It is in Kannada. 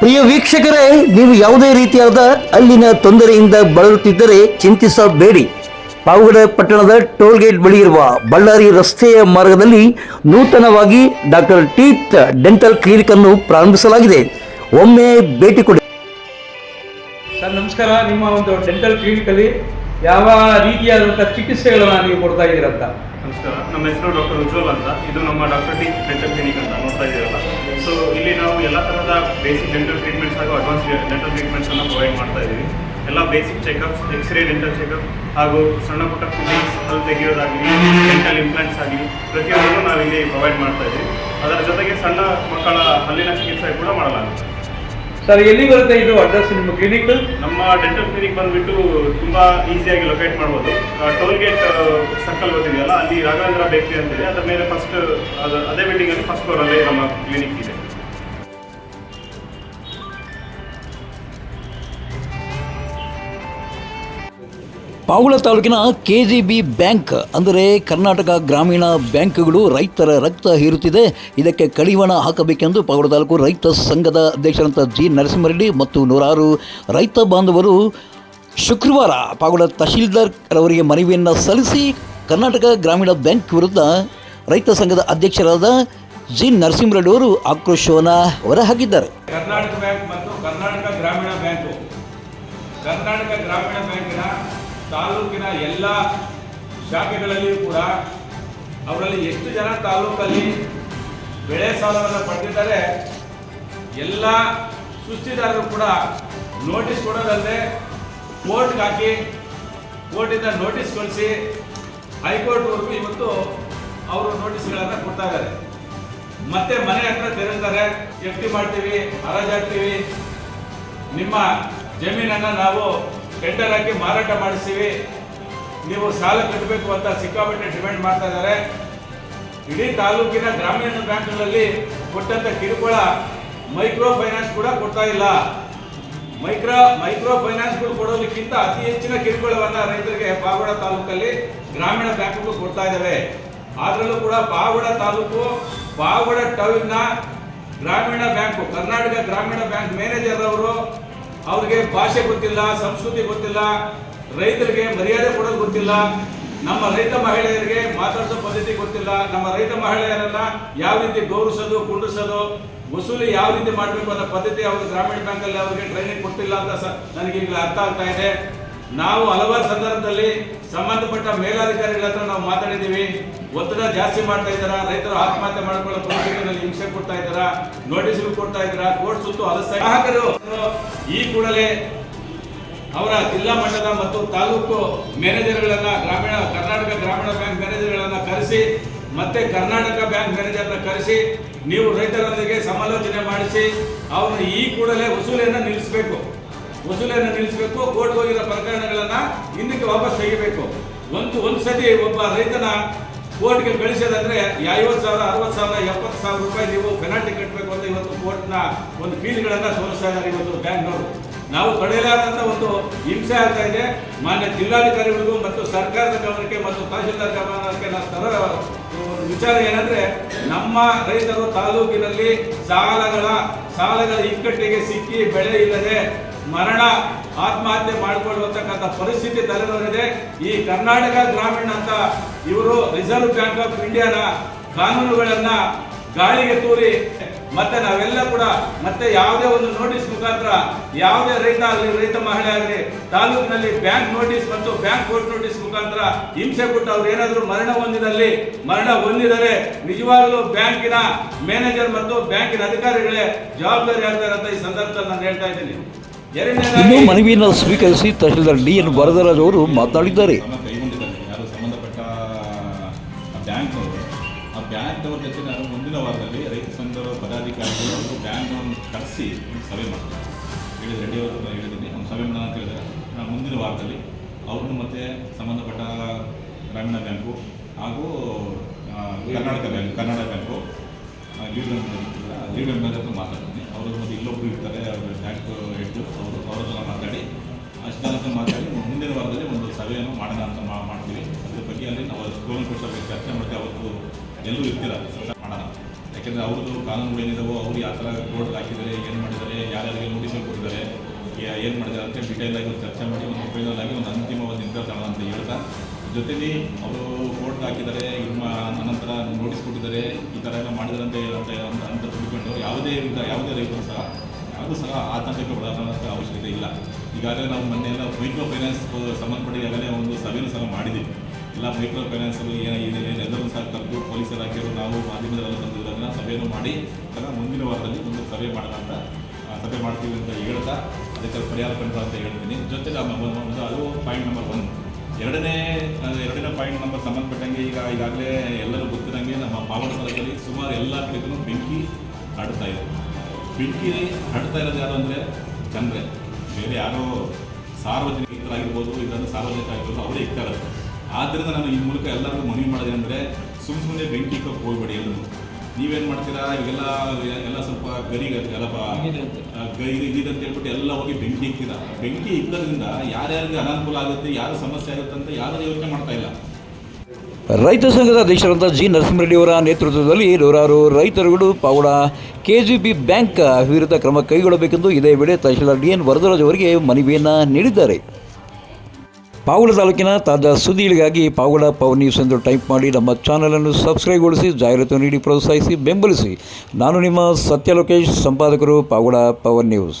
ಪ್ರಿಯ ವೀಕ್ಷಕರೇ, ನೀವು ಯಾವುದೇ ರೀತಿಯಾದ ಅಲ್ಲಿನ ತೊಂದರೆಯಿಂದ ಬಳಲುತ್ತಿದ್ದರೆ ಚಿಂತಿಸಬೇಡಿ. ಪಾವಗಡ ಪಟ್ಟಣದ ಟೋಲ್ಗೇಟ್ ಬಳಿ ಇರುವ ಬಳ್ಳಾರಿ ರಸ್ತೆಯ ಮಾರ್ಗದಲ್ಲಿ ನೂತನವಾಗಿ ಡಾಕ್ಟರ್ ಟೀತ್ ಡೆಂಟಲ್ ಕ್ಲಿನಿಕ್ ಅನ್ನು ಪ್ರಾರಂಭಿಸಲಾಗಿದೆ. ಒಮ್ಮೆ ಭೇಟಿ ಕೊಡಿ. ಸರ್, ನಮಸ್ಕಾರ. ನಿಮ್ಮ ಒಂದು ಡೆಂಟಲ್ ಕ್ಲಿನಿಕಲ್ಲಿ ಯಾವ ರೀತಿಯಾದಂತಹ ಚಿಕಿತ್ಸೆಗಳನ್ನ ನೀವು ಕೊಡ್ತಾ ಇದ್ದೀರಂತ ನಮಸ್ಕಾರ. ನಮ್ಮ ಹೆಸರು ಡಾಕ್ಟರ್ ಉಜ್ವಲ್ ಅಂತ. ಇದು ನಮ್ಮ ಡಾಕ್ಟರ್ ಟಿ ಡೆಂಟಲ್ ಕ್ಲಿನಿಕ್ ಅಂತ ನೋಡ್ತಾ ಇದ್ದೀರಲ್ಲ ಸೊ ಇಲ್ಲಿ ನಾವು ಎಲ್ಲ ಥರದ ಬೇಸಿಕ್ ಡೆಂಟಲ್ ಟ್ರೀಟ್ಮೆಂಟ್ಸ್ ಹಾಗೂ ಅಡ್ವಾನ್ಸ್ ಡೆಂಟಲ್ ಟ್ರೀಟ್ಮೆಂಟ್ಸ್ ಅನ್ನು ಪ್ರೊವೈಡ್ ಮಾಡ್ತಾ ಇದ್ದೀವಿ ಎಲ್ಲ basic checkups x ray dental checkup ಹಾಗೂ ಸಣ್ಣ ಪುಟ್ಟ ಫಿಟ್ಟಿಂಗ್ಸ್ ಅಲ್ಲಿ ತೆಗೆಯೋದಾಗಲಿ ಡೆಂಟಲ್ ಇಂಪ್ಲಾಂಟ್ಸ್ ಆಗಲಿ ಪ್ರತಿಯೊಂದನ್ನು ನಾವು ಇಲ್ಲಿ ಪ್ರೊವೈಡ್ ಮಾಡ್ತಾ ಇದ್ದೀವಿ ಅದರ ಜೊತೆಗೆ ಸಣ್ಣ ಮಕ್ಕಳ ಹಲ್ಲಿನ ಚಿಕಿತ್ಸೆ ಕೂಡ ಮಾಡಲಾಗುತ್ತೆ. ಸರ್ ಎಲ್ಲಿ ಬರುತ್ತೆ ಇದು ಅಡ್ರೆಸ್ ನಿಮ್ಮ ಕ್ಲಿನಿಕ್ ನಮ್ಮ ಡೆಂಟಲ್ ಕ್ಲಿನಿಕ್ ಬಂದ್ಬಿಟ್ಟು ತುಂಬಾ ಈಸಿಯಾಗಿ ಲೊಕೇಟ್ ಮಾಡ್ಬೋದು. ಟೋಲ್ ಗೇಟ್ ಸರ್ಕಲ್ ಗೊತ್ತಿದೆಯಲ್ಲ, ಅಲ್ಲಿ ರಾಘವೇಂದ್ರ ಬೇಕರಿ ಅಂತಿದೆ ಅದರ ಮೇಲೆ ಫಸ್ಟ್ ಅದೇ ಬಿಲ್ಡಿಂಗ್ ಅಲ್ಲಿ ಫಸ್ಟ್ ಫ್ಲೋರ್ ಅಲ್ಲಿ ನಮ್ಮ ಕ್ಲಿನಿಕ್ ಇದೆ. ಪಾವುಳ ತಾಲೂಕಿನ ಕೆ ಜಿ ಬಿ ಬ್ಯಾಂಕ್, ಅಂದರೆ ಕರ್ನಾಟಕ ಗ್ರಾಮೀಣ ಬ್ಯಾಂಕ್ಗಳು ರೈತರ ರಕ್ತ ಹೀರುತ್ತಿದೆ. ಇದಕ್ಕೆ ಕಡಿವಾಣ ಹಾಕಬೇಕೆಂದು ಪಾವುಳ ತಾಲೂಕು ರೈತ ಸಂಘದ ಅಧ್ಯಕ್ಷರಂತ ಜಿ. ನರಸಿಂಹರೆಡ್ಡಿ ಮತ್ತು ನೂರಾರು ರೈತ ಬಾಂಧವರು ಶುಕ್ರವಾರ ಪಾವುಳ ತಹಶೀಲ್ದಾರ್ ಅವರಿಗೆ ಮನವಿಯನ್ನು ಸಲ್ಲಿಸಿ ಕರ್ನಾಟಕ ಗ್ರಾಮೀಣ ಬ್ಯಾಂಕ್ ವಿರುದ್ಧ ರೈತ ಸಂಘದ ಅಧ್ಯಕ್ಷರಾದ ಜಿ. ನರಸಿಂಹರೆಡ್ಡಿ ಅವರು ಆಕ್ರೋಶವನ್ನು ಹೊರಹಾಕಿದ್ದಾರೆ. ಕರ್ನಾಟಕ ಬ್ಯಾಂಕ್ ಮತ್ತು ಕರ್ನಾಟಕ ಗ್ರಾಮೀಣ ಬ್ಯಾಂಕು. ಕರ್ನಾಟಕ ಗ್ರಾಮೀಣ ತಾಲೂಕಿನ ಎಲ್ಲ ಶಾಖೆಗಳಲ್ಲಿಯೂ ಕೂಡ ಅವರಲ್ಲಿ ಎಷ್ಟು ಜನ ತಾಲೂಕಲ್ಲಿ ಬೆಳೆ ಸಾಲವನ್ನು ಪಡೆದಿದ್ದಾರೆ, ಎಲ್ಲ ಸುಸ್ತಿದಾರರು ಕೂಡ ನೋಟಿಸ್ ಕೊಡೋದಲ್ಲದೆ ಕೋರ್ಟ್ಗೆ ಹಾಕಿ ಕೋರ್ಟಿಂದ ನೋಟಿಸ್ ಕಳಿಸಿ ಹೈಕೋರ್ಟ್ವರೆಗೂ ಇವತ್ತು ಅವರು ನೋಟಿಸ್ಗಳನ್ನು ಕೊಡ್ತಾ ಇದ್ದಾರೆ. ಮತ್ತೆ ಮನೆ ಹತ್ರ ತೆರಳ್ತಾರೆ ಎಫ್ ಡಿ ಮಾಡ್ತೀವಿ ಹರಾಜಾಗ್ತೀವಿ ನಿಮ್ಮ ಜಮೀನನ್ನು ನಾವು ಟೆಂಡರ್ ಹಾಕಿ ಮಾರಾಟ ಮಾಡಿಸ್ತೀವಿ. ನೀವು ಸಾಲ ಕಟ್ಟಬೇಕು ಅಂತ ಸಿಕ್ಕಾಪಟ್ಟೆ ಡಿಮ್ಯಾಂಡ್ ಮಾಡ್ತಾ ಇದ್ದಾರೆ. ಇಡೀ ತಾಲೂಕಿನ ಗ್ರಾಮೀಣ ಬ್ಯಾಂಕ್ಗಳಲ್ಲಿ ಕೊಟ್ಟಂತ ಕಿರುಕುಳ ಮೈಕ್ರೋ ಫೈನಾನ್ಸ್ ಕೂಡ ಕೊಡ್ತಾ ಇಲ್ಲ. ಮೈಕ್ರೋ ಮೈಕ್ರೋ ಫೈನಾನ್ಸ್ಗಳು ಕೊಡೋದಕ್ಕಿಂತ ಅತಿ ಹೆಚ್ಚಿನ ಕಿರುಕುಳವನ್ನ ರೈತರಿಗೆ ಪಾವಗಡ ತಾಲೂಕಲ್ಲಿ ಗ್ರಾಮೀಣ ಬ್ಯಾಂಕ್ಗಳು ಕೊಡ್ತಾ ಇದ್ದಾವೆ. ಆದ್ರಲ್ಲೂ ಕೂಡ ಪಾವಗಡ ತಾಲೂಕು ಪಾವಗಡ ಟೌನ್ನ ಗ್ರಾಮೀಣ ಬ್ಯಾಂಕು, ಕರ್ನಾಟಕ ಗ್ರಾಮೀಣ ಬ್ಯಾಂಕ್ ಮ್ಯಾನೇಜರ್ ಅವರು ಅವ್ರಿಗೆ ಭಾಷೆ ಗೊತ್ತಿಲ್ಲ, ಸಂಸ್ಕೃತಿ ಗೊತ್ತಿಲ್ಲ, ರೈತರಿಗೆ ಮರ್ಯಾದೆ ಕೊಡೋದು ಗೊತ್ತಿಲ್ಲ, ನಮ್ಮ ರೈತ ಮಹಿಳೆಯರಿಗೆ ಮಾತಾಡಿಸೋ ಪದ್ಧತಿ ಗೊತ್ತಿಲ್ಲ, ನಮ್ಮ ರೈತ ಮಹಿಳೆಯರನ್ನ ಯಾವ ರೀತಿ ಗೌರವಿಸೋದು, ಕುಂಡಿಸೋದು, ವಸೂಲಿ ಯಾವ ರೀತಿ ಮಾಡಬೇಕು ಅನ್ನೋ ಪದ್ಧತಿ ಅವರು ಗ್ರಾಮೀಣ ಬ್ಯಾಂಕಲ್ಲಿ ಅವರಿಗೆ ಟ್ರೈನಿಂಗ್ ಕೊಟ್ಟಿಲ್ಲ ಅಂತ ನನಗೆ ಈಗಲೇ ಅರ್ಥ ಆಗ್ತಾ ಇದೆ. ನಾವು ಹಲವಾರು ಸಂದರ್ಭದಲ್ಲಿ ಸಂಬಂಧಪಟ್ಟ ಮೇಲಾಧಿಕಾರಿಗಳ ಹತ್ರ ನಾವು ಮಾತಾಡಿದ್ದೀವಿ. ಒತ್ತಡ ಜಾಸ್ತಿ ಮಾಡ್ತಾ ಇದ್ದಾರಾ? ರೈತರು ಆತ್ಮಹತ್ಯೆ ಮಾಡ್ಕೊಳ್ಳೋ ಪರಿಸ್ಥಿತಿಯಲ್ಲಿ ಹಿಂಸೆ ಕೊಡ್ತಾ ಇದ್ದಾರಾ? ನೋಟಿಸ್ಗಳು ಕೊಡ್ತಾ ಇದ್ದಾರಾ? ಕೋರ್ಟ್ ಸುತ್ತು ಅಲಸ್ತಾ ಗ್ರಾಹಕರು, ಈ ಕೂಡಲೇ ಅವರ ಜಿಲ್ಲಾ ಮಟ್ಟದ ಮತ್ತು ತಾಲೂಕು ಮ್ಯಾನೇಜರ್ಗಳನ್ನ ಗ್ರಾಮೀಣ, ಕರ್ನಾಟಕ ಗ್ರಾಮೀಣ ಬ್ಯಾಂಕ್ ಮ್ಯಾನೇಜರ್ಗಳನ್ನ ಕರೆಸಿ, ಮತ್ತೆ ಕರ್ನಾಟಕ ಬ್ಯಾಂಕ್ ಮ್ಯಾನೇಜರ್ನ ಕರೆಸಿ, ನೀವು ರೈತರೊಂದಿಗೆ ಸಮಾಲೋಚನೆ ಮಾಡಿಸಿ, ಅವರು ಈ ಕೂಡಲೇ ವಸೂಲಿಯನ್ನು ನಿಲ್ಲಿಸಬೇಕು. ವಸೂಲಿಯನ್ನು ನಿಲ್ಲಿಸಬೇಕು, ಕೋರ್ಟ್ ಹೋಗಿರೋ ಪ್ರಕರಣಗಳನ್ನು ಹಿಂದಕ್ಕೆ ವಾಪಸ್ ತೆಗಿಬೇಕು. ಒಂದು ಒಂದು ಸತಿ ಒಬ್ಬ ರೈತನ ಕೋರ್ಟ್ಗೆ ಬೆಳೆಸೋದಂದ್ರೆ ಐವತ್ತು ಸಾವಿರ, ಅರವತ್ತು ಸಾವಿರ, ಎಪ್ಪತ್ತು ಸಾವಿರ ರೂಪಾಯಿ ನೀವು ಪೆನಾಲ್ಟಿ ಕಟ್ಟಬೇಕು ಅಂತ ಇವತ್ತು ಕೋರ್ಟ್ನ ಒಂದು ಫೀಲ್ಗಳನ್ನ ತೋರಿಸ್ತಾ ಇದ್ದಾರೆ ಇವತ್ತು ಬ್ಯಾಂಕ್ನವರು. ನಾವು ಪಡೆಯಲಾದಂಥ ಒಂದು ಹಿಂಸೆ ಆಗ್ತಾ ಇದೆ. ಮಾನ್ಯ ಜಿಲ್ಲಾಧಿಕಾರಿಗಳಿಗೂ ಮತ್ತು ಸರ್ಕಾರದ ಗಮನಕ್ಕೆ ಮತ್ತು ತಹಶೀಲ್ದಾರ್ ಗಮನಕ್ಕೆ ನಾವು ತರೋ ವಿಚಾರ ಏನಂದ್ರೆ, ನಮ್ಮ ರೈತರು ತಾಲೂಕಿನಲ್ಲಿ ಸಾಲಗಳ ಸಾಲಗಳ ಇಕ್ಕಟ್ಟಿಗೆ ಸಿಕ್ಕಿ ಬೆಳೆ ಇಲ್ಲದೆ ಮರಣ, ಆತ್ಮಹತ್ಯೆ ಮಾಡಿಕೊಳ್ಳುವಂತಕ್ಕಂಥ ಪರಿಸ್ಥಿತಿ ತಲೆದೋರಿದೆ ಈ ಕರ್ನಾಟಕ ಗ್ರಾಮೀಣ ಅಂತ ಇವರು ರಿಸರ್ವ್ ಬ್ಯಾಂಕ್ ಆಫ್ ಇಂಡಿಯಾನ ಕಾನೂನುಗಳನ್ನ ಗಾಳಿಗೆ ತೂರಿ, ಮತ್ತೆ ನಾವೆಲ್ಲ ಕೂಡ ಮತ್ತೆ ಯಾವುದೇ ಒಂದು ನೋಟಿಸ್ ಮುಖಾಂತರ, ಯಾವುದೇ ರೈತ ಆಗಲಿ, ರೈತ ಮಹಿಳೆ ಆಗಲಿ, ತಾಲೂಕಿನಲ್ಲಿ ಬ್ಯಾಂಕ್ ನೋಟಿಸ್ ಮತ್ತು ಬ್ಯಾಂಕ್ ಕೋರ್ಟ್ ನೋಟಿಸ್ ಮುಖಾಂತರ ಹಿಂಸೆ ಕೊಟ್ಟು ಅವ್ರು ಏನಾದರೂ ಮರಣ ಹೊಂದಿದಲ್ಲಿ, ಮರಣ ಹೊಂದಿದರೆ ನಿಜವಾಗಲೂ ಬ್ಯಾಂಕಿನ ಮ್ಯಾನೇಜರ್ ಮತ್ತು ಬ್ಯಾಂಕಿನ ಅಧಿಕಾರಿಗಳೇ ಜವಾಬ್ದಾರಿ ಆಗ್ತಾರೆ ಅಂತ ಈ ಸಂದರ್ಭದಲ್ಲಿ ನಾನು ಹೇಳ್ತಾ ಇದ್ದೀನಿ. ಇನ್ನು ಮನವಿಯನ್ನು ಸ್ವೀಕರಿಸಿ ತಹಶೀಲ್ದಾರ್ ಡಿ ಎನ್ ವರದರಾಜ್ ಅವರು ಮಾತನಾಡಿದ್ದಾರೆ. ಕೈ ಕೈಗೊಂಡಿದ್ದಾರೆ ಯಾರು ಸಂಬಂಧಪಟ್ಟ ಬ್ಯಾಂಕ್ ಅವರು, ಆ ಬ್ಯಾಂಕ್ ಅವ್ರ ಜೊತೆ ನಾನು ಮುಂದಿನ ವಾರದಲ್ಲಿ ರೈತ ಸಂಘದ ಪದಾಧಿಕಾರಿಗಳು ಅವರು ಬ್ಯಾಂಕ್ನವ್ರನ್ನ ಕರೆಸಿ ಸಭೆ ಮಾಡ್ತಾರೆ ಹೇಳಿದ ರೆಡ್ಡಿ ಅವರು ಹೇಳಿದ್ದೀನಿ. ಒಂದು ಸಭೆ ಮಾಡೋಣ ಅಂತ ಹೇಳಿದರೆ ನಾನು ಮುಂದಿನ ವಾರದಲ್ಲಿ ಅವ್ರನ್ನು ಮತ್ತೆ ಸಂಬಂಧಪಟ್ಟ ಗ್ರಾಮೀಣ ಬ್ಯಾಂಕು ಹಾಗೂ Karnataka bank, Karnataka bank lead lead ಎಂಬ ಹತ್ರ ಮಾತಾಡ್ತೀನಿ. ಅವರು ಮತ್ತು ಇಲ್ಲೊಬ್ಬರು ಇರ್ತಾರೆ, ಅವ್ರ ಬ್ಯಾಂಕ್ ಹೆಡ್ ಅವರು, ಅವ್ರ ಹತ್ರ ಮಾತಾಡಿ ಅಷ್ಟು ಹತ್ರ ಮಾತಾಡಿ, ಮುಂದಿನ ವಾರದಲ್ಲಿ ಒಂದು ಸಭೆಯನ್ನು ಮಾಡೋಣ ಅಂತ ಮಾಡ್ತೀವಿ. ಅದ್ರ ಬಗ್ಗೆ ಅಲ್ಲಿ ನಾವು ಸ್ಕೂಲ್ ಕೊಡ್ಸೋಕೆ ಚರ್ಚೆ ಮಾಡ್ತೀವಿ. ಅವತ್ತು ಎಲ್ಲರೂ ಇರ್ತೀರ ಮಾಡೋಣ. ಯಾಕೆಂದರೆ ಅವ್ರದ್ದು ಕಾನೂನುಗಳು ಏನಿದಾವೋ, ಅವ್ರು ಯಾವ ಥರ ರೋಡ್ ಹಾಕಿದ್ದಾರೆ, ಏನು ಮಾಡಿದ್ದಾರೆ, ಯಾರ್ಯಾರಿಗೆ ನೋಟಿಸಲ್ಲಿ ಕೊಟ್ಟಿದ್ದಾರೆ ಏನು ಮಾಡಿದ್ದಾರೆ ಅಂತ ಡೀಟೇಲ್ ಆಗಿ ಚರ್ಚೆ ಮಾಡಿ ಒಂದು ಫೈನಲ್ ಆಗಿ ಒಂದು ಅಂತಿಮ ಒಂದು ನಿರ್ಧಾರ ತಗೊಳ್ಳೋಣ ಅಂತ ಹೇಳ್ತಾ, ಜೊತೆಲಿ ಅವರು ಕೋರ್ಟ್ ಹಾಕಿದ್ದಾರೆ ನಿಮ್ಮ ಅನಂತರ ನೋಟಿಸ್ ಕೊಟ್ಟಿದ್ದಾರೆ, ಈ ಥರ ಎಲ್ಲ ಮಾಡಿದ್ದಾರೆ ಅಂತ ಅಂತ ಅಂತ ತಿಳ್ಕೊಂಡು ಯಾವುದೇ ಯಾವುದೇ ರೈತರು ಸಹ ಯಾವುದೂ ಸಹ ಆತಂಕಕ್ಕೆ ಒಳಗಾಗುವಂಥ ಅವಶ್ಯಕತೆ ಇಲ್ಲ. ಈಗಾಗಲೇ ನಾವು ಮೊನ್ನೆ ಎಲ್ಲ ಮೈಕ್ರೋ ಫೈನಾನ್ಸ್ ಸಂಬಂಧಪಟ್ಟ ಈಗಾಗಲೇ ಒಂದು ಸಭೆನೂ ಸಹ ಮಾಡಿದ್ದೀವಿ ಎಲ್ಲ ಮೈಕ್ರೋ ಫೈನಾನ್ಸಲ್ಲಿ ಏನಿದೆ ಎಲ್ಲರೂ ಸಹ ಕರೆದು ಪೊಲೀಸ್ ಇಲಾಖೆಯವರು ನಾವು ಮಾಧ್ಯಮದಲ್ಲ ಬಂದಿರೋದನ್ನು ಸಭೆಯನ್ನು ಮಾಡಿ ಸಹ ಮುಂದಿನ ವಾರದಲ್ಲಿ ಒಂದು ಸಭೆ ಮಾಡೋಣ ಅಂತ ಸಭೆ ಮಾಡ್ತೀವಿ ಅಂತ ಹೇಳ್ತಾ ಅದಕ್ಕೆ ಪರಿಹಾರ ಕಂಡು ಅಂತ ಹೇಳ್ತೀನಿ. ಮ- ಒಂದು ಅದು ಪಾಯಿಂಟ್ ನಂಬರ್ ಒನ್ ಎರಡನೇ ಎರಡನೇ ಪಾಯಿಂಟ್ ನಂಬರ್ ಸಂಬಂಧಪಟ್ಟಂಗೆ ಈಗ ಈಗಾಗಲೇ ಎಲ್ಲರೂ ಗೊತ್ತಿರಂಗೆ ನಮ್ಮ ಪಾವನ ಸ್ಥಳದಲ್ಲಿ ಸುಮಾರು ಎಲ್ಲ ಕಡೆಗೂ ಬೆಂಕಿ ಹರಡ್ತಾ ಇದೆ. ಬೆಂಕಿ ಹರಡ್ತಾ ಇರೋದು ಯಾರು ಅಂದರೆ ಜನರೇ ಬೇರೆ ಯಾರೋ ಸಾರ್ವಜನಿಕರಾಗಿರ್ಬೋದು ಇದನ್ನು ಸಾರ್ವಜನಿಕರಾಗಿರ್ಬೋದು ಅವರೇ ಇರ್ತಾರೆ ಆದ್ದರಿಂದ ನಾನು ಈ ಮೂಲಕ ಎಲ್ಲರಿಗೂ ಮನವಿ ಮಾಡಿದೆ ಅಂದರೆ ಸುಮ್ಮ ಸುಮ್ಮನೆ ಬೆಂಕಿ ಹೋಗ್ಬೇಡಿ ಎಲ್ಲರೂ ನೀವೇನು ಮಾಡ್ತೀರಾ? ಇವೆಲ್ಲ ಎಲ್ಲ ಸ್ವಲ್ಪ ಗರಿಗತ್ತೆ ಅಲ್ಲಪ್ಪ ಗೈ ಇದಿದೆ ಅಂತ ಹೇಳ್ಬಿಟ್ಟು ಎಲ್ಲ ಹೋಗಿ ಬೆಂಕಿ ಇಕ್ತೀರಾ ಬೆಂಕಿ ಇಕ್ಕೋದ್ರಿಂದ ಯಾರ್ಯಾರಿಗೆ ಅನಾನುಕೂಲ ಆಗುತ್ತೆ ಯಾರು ಸಮಸ್ಯೆ ಆಗುತ್ತೆ ಅಂತ ಯಾರು ಯೋಚನೆ ಮಾಡ್ತಾ ಇಲ್ಲ. ರೈತ ಸಂಘದ ಅಧ್ಯಕ್ಷರಾದ ಜಿ. ನರಸಿಂಹರೆಡ್ಡಿಯವರ ನೇತೃತ್ವದಲ್ಲಿ ನೂರಾರು ರೈತರುಗಳು ಪಾವಡ ಕೆಜಿಬಿ ಬ್ಯಾಂಕ್ ವಿರುದ್ಧ ಕ್ರಮ ಕೈಗೊಳ್ಳಬೇಕೆಂದು ಇದೇ ವೇಳೆ ತಹಶೀಲ್ದಾರ್ ಡಿ ಎನ್ ವರದರಾಜ್ ಅವರಿಗೆ ಮನವಿಯನ್ನು ನೀಡಿದ್ದಾರೆ. ಪಾವಗಡ ತಾಲೂಕಿನ ತಾಜಾ ಸುದ್ದಿಗಳಿಗಾಗಿ ಪಾವಗಡ ಪವರ್ ನ್ಯೂಸ್ ಎಂದು ಟೈಪ್ ಮಾಡಿ ನಮ್ಮ ಚಾನಲನ್ನು ಸಬ್ಸ್ಕ್ರೈಬ್ಗೊಳಿಸಿ ಜಾಹೀರಾತು ನೀಡಿ ಪ್ರೋತ್ಸಾಹಿಸಿ ಬೆಂಬಲಿಸಿ. ನಾನು ನಿಮ್ಮ ಸತ್ಯ ಲೋಕೇಶ್, ಸಂಪಾದಕರು ಪಾವಗಡ ಪವರ್ ನ್ಯೂಸ್.